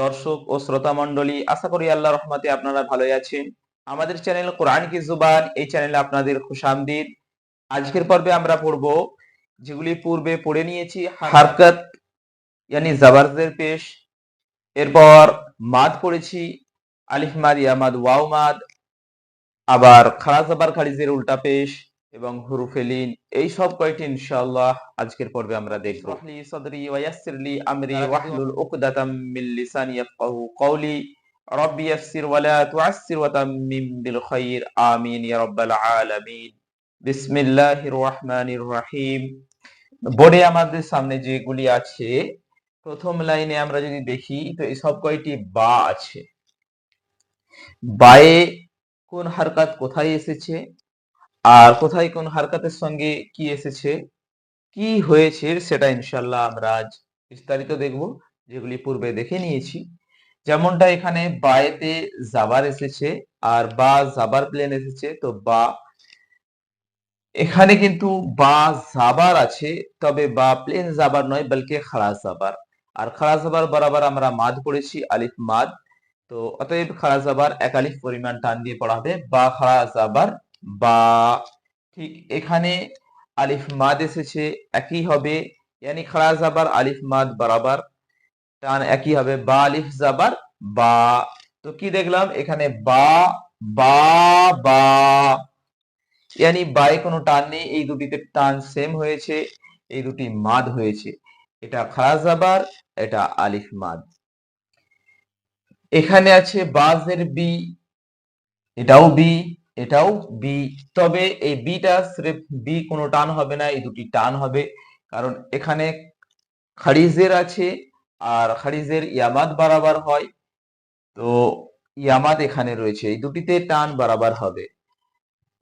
দর্শক ও শ্রোতা মণ্ডলী, আশা করি রহমতে আপনারা ভালোই আছেন। আমাদের চ্যানেল কোরআন কি জুবান, এই চ্যানেলে আপনাদের খুশামদিদ আজকের পর্বে আমরা পড়ব যেগুলি পূর্বে পড়ে নিয়েছি, হারকাত, ইয়ানি জাবারদের পেশ। এরপর মাদ পড়েছি, আলিফ মাদ ইয়ামাদ ওয়াও মাদ। আবার খারাজ আবার খারিজের উল্টা পেশ। এবং হুরুফেলিন এই সব কয়টি ইনশাআল্লাহ আজকের পর্বে আমরা দেখব। রাহলি সাদরি ওয়া ইয়াসসিরলি আমরি ওয়াহলুল উকদাতাম মিন লিসানি ইয়াফকাহু কওলি। রব্বি ইয়াসসির ওয়া লা তুআসসির ওয়া তাম্মিম বিল খাইর। আমিন ইয়া রাব্বাল আলামিন। বিসমিল্লাহির রহমানির রহিম। বোর্ডে আমাদের সামনে যেগুলি আছে প্রথম লাইনে আমরা যদি দেখি তো এই সব কয়টি বা আছে? বায়ে কোন হারকাত কোথায় এসেছে? আর কোথায় কোন হারকাতের সঙ্গে কি এসেছে, কি হয়েছে সেটা ইনশাল্লাহ আমরা আজ বিস্তারিত দেখব, যেগুলি পূর্বে দেখে নিয়েছি। যেমনটা এখানে বায়েতে জাবার এসেছে আর বা জাবার প্লেন এসেছে, তো বা এখানে কিন্তু বা জাবার আছে, তবে বা প্লেন জাবার নয়, বলকে খাড়া জাবার আর খাড়া জাবার বরাবর আমরা মাদ পড়েছি, আলিফ মাদ। তো অতএব খাড়া জাবার এক আলিফ পরিমাণ টান দিয়ে পড়া হবে, বা খাড়া জাবার বা ঠিক এখানে আলিফ মাদ এসেছে, একই হবে, ইয়ানি খাড়া জাবার আলিফ মাদ বরাবর, টান একই হবে, বা আলিফ জাবার বা। তো কি দেখলাম? এখানে বা বা বা। ইয়ানি বায়ে কোনো টান নেই, এই দুটিতে টান সেম হয়েছে, এই দুটি মাদ হয়েছে। এটা খাড়া জাবার, এটা আলিফ মাদ। এখানে আছে বাজের বি, এটাও বি। এটাও বি তবে এই বিটা স্রেফ বি কোনো টান হবে না, এই দুটি টান হবে। কারণ এখানে খারিজের আছে আর খারিজের ইয়ামাদ বারাবার হয়। তো ইয়ামাদ এখানে রয়েছে, এই দুটিতে টান বারাবার হবে।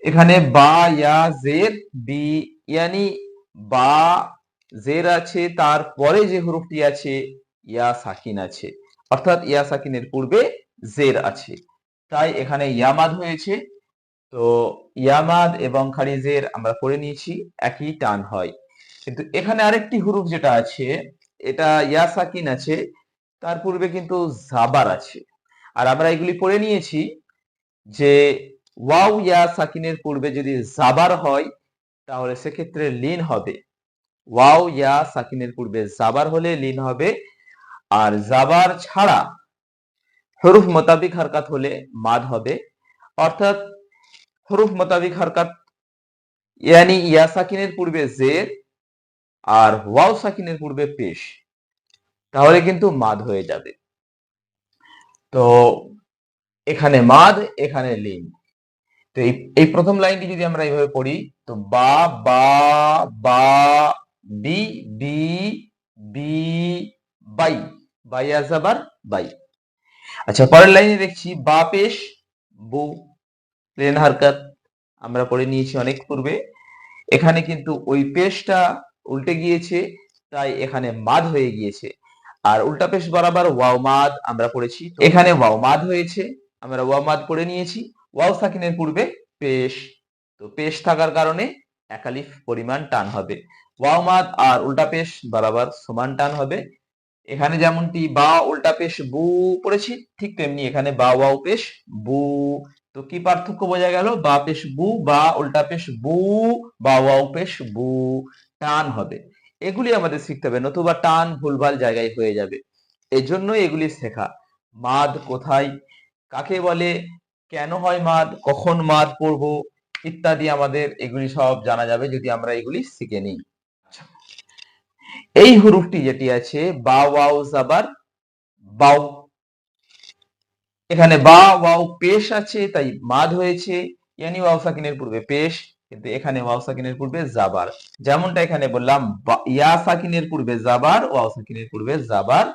এখানে বা, ইয়া, জের, বি, ইয়ানি, বা, জের আছে, তারপরে যে হরফটি আছে, ইয়া, সাকিন আছে। অর্থাৎ ইয়া, সাকিনের পূর্বে জের আছে। তাই এখানে ইয়ামাদ হয়েছে। তো ইয়ামাদ এবং খারিজের আমরা পড়ে নিয়েছি, একই টান হয়। কিন্তু এখানে আরেকটি হুরুফ যেটা আছে, এটা ইয়া সাকিন আছে, তার পূর্বে কিন্তু জাবার আছে। আর আমরা এগুলি পড়ে নিয়েছি যে ওয়াও ইয়া সাকিনের পূর্বে যদি জাবার হয়, তাহলে সেক্ষেত্রে লিন হবে। ওয়াও ইয়া সাকিনের পূর্বে জাবার হলে লিন হবে, আর জাবার ছাড়া হরুফ মোতাবিক হারকাত হলে মাদ হবে। অর্থাৎ হরুফ মোতাবিক হারকাত, ইয়ানি ইয়া সাকিনের পূর্বে জের আর ওয়াও সাকিনের পূর্বে পেশ। তাহলে কিন্তু মাদ হয়ে যাবে। তো এখানে মাদ, এখানে লিন। তো এই প্রথম লাইনটি যদি আমরা এইভাবে পড়ি, তো বা বা বা, বি বি বি, বাই। বাই আজাবার বাই। আচ্ছা পরের লাইনে দেখছি, বা পেশ, বু প্লেন হারকাত আমরা পড়ে নিয়েছি অনেক পূর্বে। এখানে কিন্তু ওই পেশটা উল্টে গিয়েছে তাই এখানে মাদ হয়ে গিয়েছে। আর উল্টা পেশ বরাবর ওয়াও মাদ আমরা পড়েছি। এখানে ওয়াও মাদ হয়েছে আমরা ওয়াও মাদ পড়ে নিয়েছি। ওয়াও সাকিনের পূর্বে পেশ তো পেশ থাকার কারণে একালিফ পরিমাণ টান হবে। ওয়াও মাদ আর উল্টা পেশ বরাবর সমান টান হবে। এখানে যেমনটি বা উল্টা পেশ বু পড়েছি ঠিক তেমনি এখানে বা ওয়াও পেশ বু তো কি পার্থক্য বোঝা গেল? বা পেশ বু, বা উল্টা পেশ বু, বা ওয়াও পেশ বু। টান হবে। এগুলি আমাদের শিখতে হবে। নতুবা টান ভুলভাল জায়গায় হয়ে যাবে। এই জন্য এগুলি শেখা। মাদ কোথায়? কাকে বলে? কেন হয় মাদ? কখন মাদ পড়ব? ইত্যাদি আমাদের এগুলি সব জানা যাবে যদি আমরা এগুলি শিখে নিই। আচ্ছা। এই হুরুফটি যেটি আছে, বা ওয়াও জাবার বাউ এখানে বা, ওয়াও, পেশ আছে, তাই মাদ হয়েছে। ইয়ানি, ওয়াও, সাকিনের পূর্বে পেশ, কিন্তু এখানে ওয়াও, সাকিনের পূর্বে জাবার। যেমনটা এখানে বললাম ইয়া, সাকিনের পূর্বে জাবার, ওয়াও, সাকিনের পূর্বে জাবার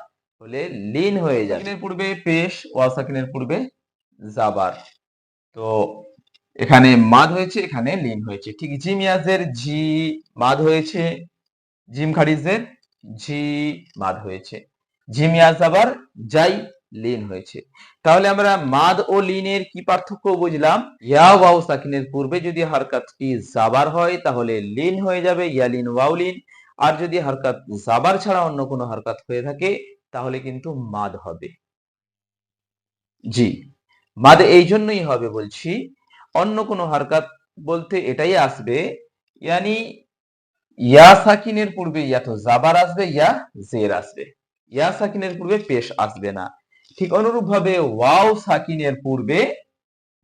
হলে লিন হয়ে যায় সাকিনের পূর্বে পেশ, ওয়াও, সাকিনের পূর্বে জাবার। তো এখানে মাদ হয়েছে, এখানে লিন হয়েছে। ঠিক জিম ইয়াজের জি মাদ হয়েছে, জিম খারিজের জি মাদ হয়েছে। জিম ইয়াজ আবার যাই লিন হয়েছে। তাহলে আমরা মাদ ও লিনের কি পার্থক্য বুঝলাম? ইয়া ওয়াও সাকিনের পূর্বে যদি হারকাতটি জাবার হয়, তাহলে লিন হয়ে যাবে ইয়ালিন ওয়াউলিন আর যদি হারকাত জাবার ছাড়া অন্য কোনো হারকাত হয়ে থাকে, তাহলে কিন্তু মাদ হবে। জি, মাদ এই জন্যই হবে বলছি, অন্য কোনো হারকাত বলতে এটাই আসবে, ইয়ানি ইয়া সাকিনের পূর্বে ইয়া তো জাবার আসবে, ইয়া জের আসবে। ইয়া সাকিনের পূর্বে পেশ আসবে না। ঠিক অনুরূপ ভাবে ওয়াও সাকিনের পূর্বে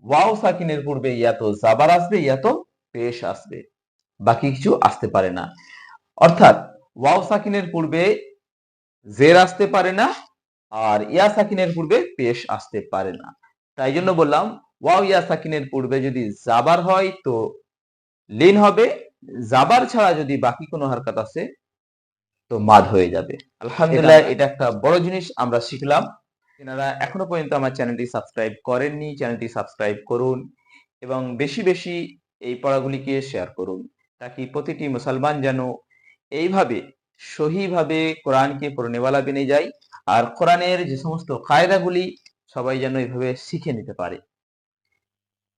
ওয়াও সাকিনের পূর্বে ইয়া তো জাবার আসবে ইয়া তো পেশ আসবে। বাকি কিছু আসতে পারে না। অর্থাৎ ওয়াও সাকিনের পূর্বে জের আসতে পারে না আর ইয়া সাকিনের পূর্বে পেশ আসতে পারে না। তাই জন্য বললাম ওয়াও ইয়া সাকিনের পূর্বে যদি জাবার হয় তো লিন হবে জাবার ছাড়া যদি বাকি কোনো হারকাত আছে তো মাদ হয়ে যাবে। আলহামদুলিল্লাহ। এটা একটা বড় জিনিস আমরা শিখলাম। আপনারা এখনও পর্যন্ত আমার চ্যানেলটি সাবস্ক্রাইব করেননি, চ্যানেলটি সাবস্ক্রাইব করুন এবং বেশি বেশি এই পড়াগুলিকে শেয়ার করুন, তাকি প্রতিটি মুসলমান যেন এইভাবে সহিভাবে কোরআনকে পড়নেওয়ালা বেনে যায় আর কোরআনের যে সমস্ত কায়দাগুলি সবাই যেন এইভাবে শিখে নিতে পারে।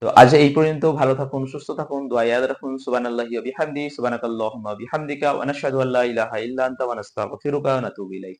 তো আজ এই পর্যন্ত ভালো থাকুন, সুস্থ থাকুন, দোয়া ইয়াদ রাখুন, সুবহানাল্লাহি ওয়া বিহামদি, সুবহানাকাল্লাহুম্মা বিহামদিকা, ওয়া নাশহাদু আল্লা ইলাহা ইল্লা আনতা ওয়া নাস্তাগফিরুকা ওয়া নাতুবু ইলাইক।